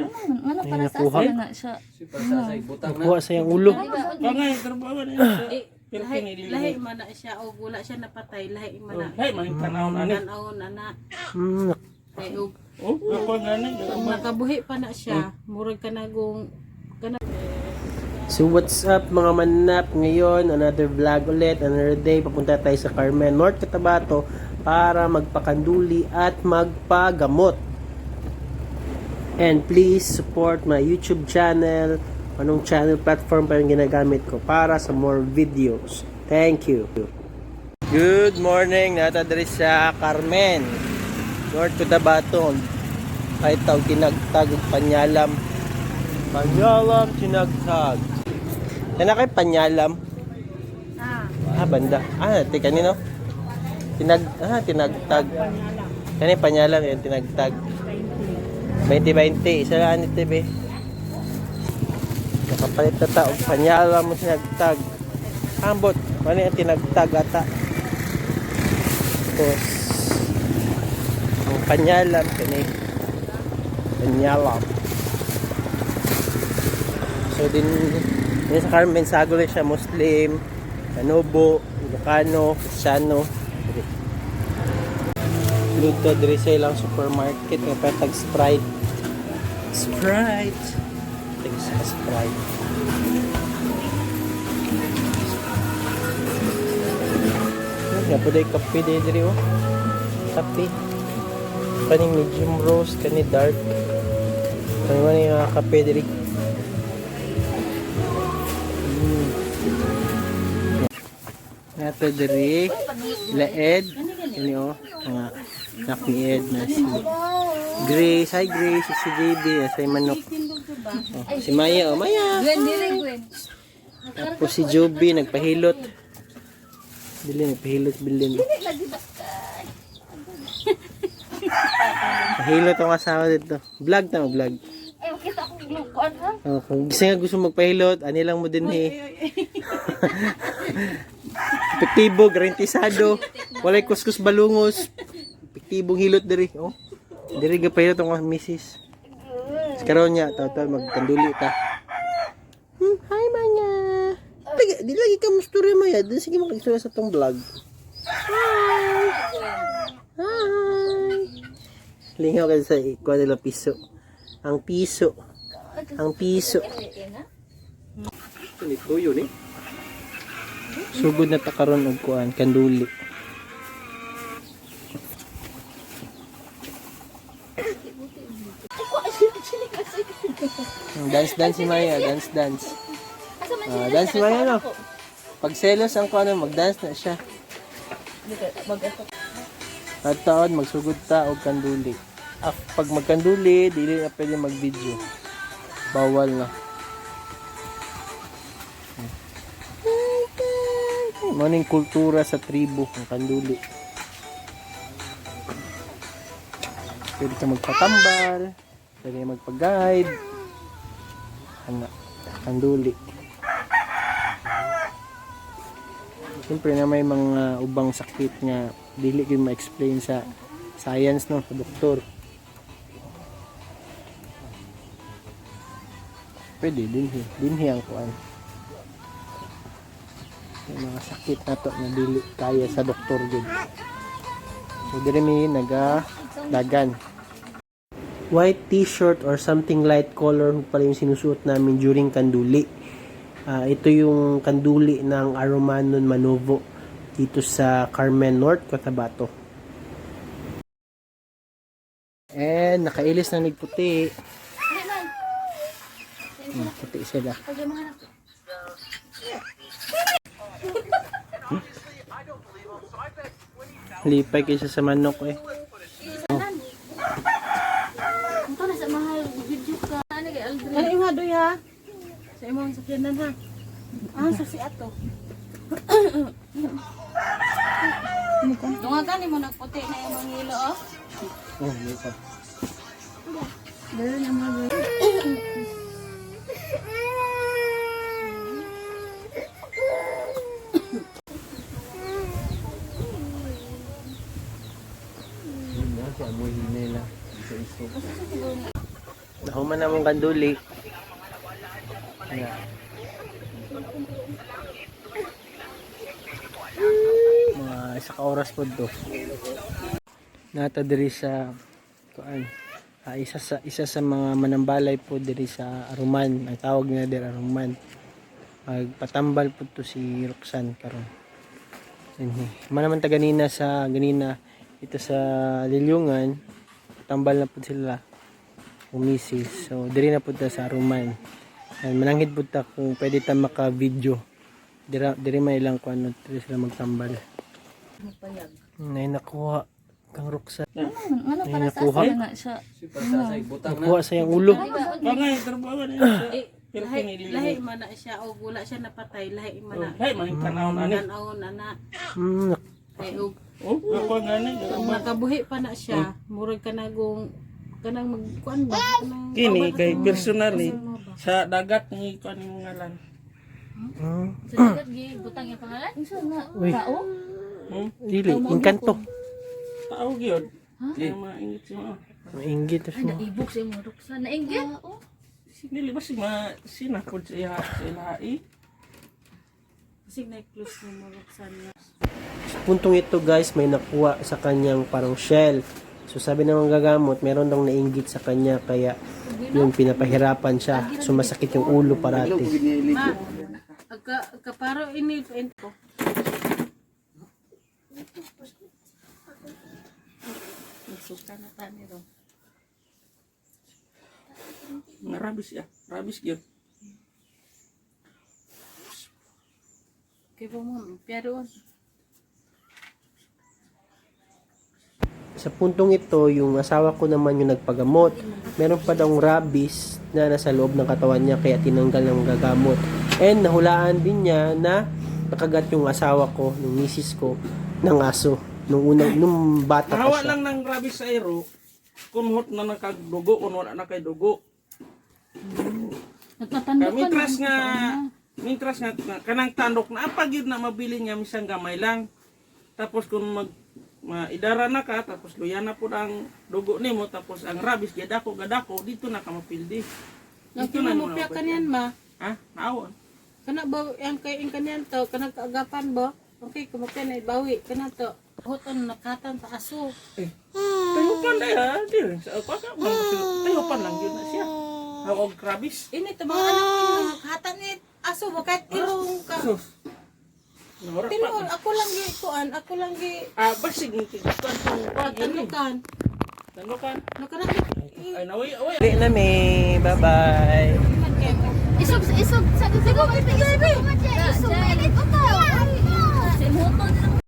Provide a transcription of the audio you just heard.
Ano Ay, para sa nakuha. asa na siya? Si pagsasay butang na. Nakuha sa yung ulo. Kangay, trabaho na yun. Eh, lahi, lahi man na siya o wala siya napatay lahi man na Hay, may tanaw na ni. tanawon ana Hmm, kay og Oh, ako gani. kung nakabuhi pa na siya murag kanagong kana So what's up mga manap ngayon another vlog ulit another day papunta tayo sa Carmen North Cotabato para magpakanduli at magpagamot and please support my YouTube channel. Anong channel platform pa yung ginagamit ko para sa more videos. Thank you. Good morning nata diri sa Carmen North Cotabato kahit tawag tinagtag panyalam. Panyalam tinagtag. Yan kay panyalam? Ah. Ah, banda. Ah, ti kanino? Tinag ah, tinagtag. Kani panyalang yan tinagtag. 2020 isa lang ni TV. Nakapalit na ta og panyalam mo tinagtag. Ambot, mali ang tinagtag ata. Tapos ang panyalam kani panyalam. So din din sa Carmen Sagol siya Muslim, Kanobo, Ilocano, Cristiano. Luto diri sa ilang supermarket nga patag Sprite. Sprite. Tag sa Sprite. Nga po day kape day diri oh. Kape. Kaning medium roast, kani dark. Kani man yung mga kape diri. Nato diri laed ini oh mga anak ni Ed na si Grace hi Grace si JB si Manok oh, si Maya oh Maya Gwen, Gwen. tapos si Joby nagpahilot bilin nagpahilot bilin Pahilot ang asawa dito. Vlog na mo, vlog. Ay, makita ko glukuan ha. Oh, kung gusto nga gusto magpahilot, ani lang mo din eh. Epektibo, garantisado. Walay kuskus balungos. Epektibong hilot diri. Oh. Diri ga pahilot ang mga misis. Karon niya, taw magkanduli ta. Hmm, hi Manya. Lagi, di lagi ka musturya Maya. Dili sige makistorya sa tong vlog. Hi. Hi. Lingaw ka sa ikuha nila piso. Ang piso. Ang piso. Ito yun eh. Sugod na takaron og kuan kanduli. Dance dance si Maya, dance dance. Ah, dance si Maya no. Pag selos ang kuan mag-dance na siya. At taon magsugod ta og kanduli. Ah, pag magkanduli, dili na pwede mag-video. Bawal na. Maning kultura sa tribo ang kanduli. Pwede ka magpatambal, pwede magpag-guide. Ano, kanduli. Siyempre na may mga ubang sakit nga dili ko ma-explain sa science no, sa doktor. Pwede din hi, din hi ang kuan. May mga sakit na to na dili kaya sa doktor gud. So diri mi naga dagan. White t-shirt or something light color pala yung sinusuot namin during kanduli. Ah, ito yung kanduli ng Aromanon Manovo dito sa Carmen North, Cotabato. And nakailis na nagputi. Hmm, puti sila. Hmm? Lipay kaysa sa manok eh. Ito na sa mahal video ka. Ano kay Aldrin? Ano yung hadoy ha? Sa imong sakyanan ha? Ah, sa si ato. Dungagan mo nagputi na yung mga hilo oh. Oh, lipa. Dali na mga Nahuman man namong kanduli. Mga isa ka oras po to. Nata diri sa kuan. ah, isa sa isa sa mga manambalay po diri sa Aruman. Ang tawag nila diri Aruman. Magpatambal po to si Roxanne karon. Manaman ta ganina sa ganina ito sa Lilyungan. Tambal na po sila umisis. So, diri na po ta sa Aruman. And mananghid po ta kung pwede ta maka-video. Diri, diri may ilang kung ano, diri sila magtambal. Payag. Nay nakuha kang Roxanne. Ano Ay, para sa nakuha? asa na siya? Nakuha sa iyang ulo. Bangay, trabaho siya. Eh, lahi, lahi man na siya o wala siya napatay, lahi man na. Hay, man tanaw na ni. Tanawon ana. Hmm, Ay og Oh, ako nga ni. Nakabuhi pa na siya, murag ka nagong kanang magkuan ba? Kini kay personal ni sa dagat ni kan yung ngalan. Hmm. Sa dagat gi butang yung pangalan. Isa na Uy. tao. Hmm? Dili, inkanto. Tao gyud. Di maingit siya. Mainggit Ay siya. naibok sa imong ruksa na inggit. Dili ba si ma sinapod sa iya sa ilahi? Kasi na-close mo mo Roxanne. Sa puntong ito guys, may nakuha sa kanyang parang shell. So sabi ng mga gagamot, meron daw nainggit sa kanya kaya yung pinapahirapan siya. Sumasakit yung ulo parati. Ma, agka kaparo ini ko. Suka na tani ro. Nga rabis ya. Rabis gyud. Kay po mo, pero Sa puntong ito, yung asawa ko naman yung nagpagamot. Meron pa daw rabies na nasa loob ng katawan niya kaya tinanggal ng gagamot. And nahulaan din niya na nakagat yung asawa ko, yung misis ko, ng aso. Nung unang, nung bata pa Nahawa siya. lang ng rabis sa ero. Kung hot na nakagdugo, kung wala na kay dugo. nagtatanda Kami tras nga Mintras nga nga, kanang tandok na apa gyud na mabili nga misang gamay lang. Tapos kung mag maidara na ka tapos luya na pud ang dugo nimo tapos ang rabis gadako gadako dito na ka mapildi. Dito na kinamupya mo kanyan ma. Ha? Naawon. Kana ba yang kay in kanyan to, kana kaagapan ba? Okay, kumapya na ibawi kana to. Hoton nakatan sa aso. Tayo pa na ya, di rin sa ako ka man tayo pa lang yun na siya. Hawag rabis. Ini to mga anak ko yung nakatan ni aso ba kahit irong ka. Pa. ako lang gi kuan, ako lang gi Ah, basig ni pa gani. tanukan. Tanukan. Nakana Ay nawi, away. Uwi na may. Bye-bye isog, isog. Sagot ko, baby. Isog, baby. Isog, baby. Isog, baby.